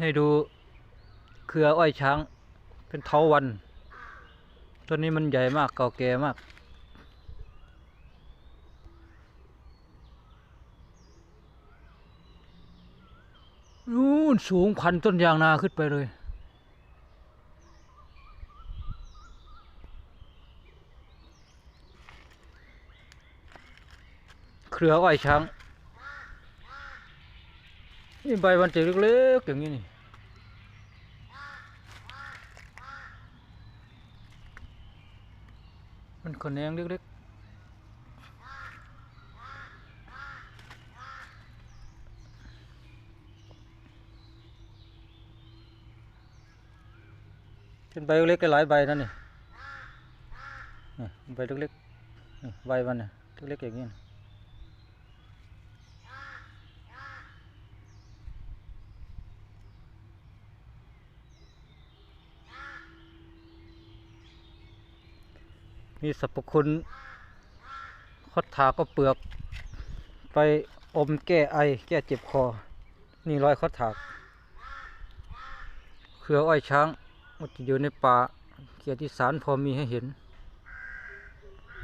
ให้ดูเครืออ้อยช้าง เป็นเถาวันต้นนี้มันใหญ่มากเก่าแก่มาก นู่นสูงพันต้นยางนาขึ้นไปเลยเครืออ้อยช้าง นี่ใบมันจะเล็กๆอย่างนี้นี่มันขนแนงเล็กๆเป็นใบเล็กๆหลายใบนั่นนี่นี่ใบเล็กๆนี่ใบมันน่ะเล็กๆอย่างนี้ มีสรรพคุณคดถาก็เปลือก ไปอมแก้ไอ แก้เจ็บคอ นี่รอยคดถาก เครืออ้อยช้างมันจะอยู่ในป่าเกียรติสารพอมีให้เห็น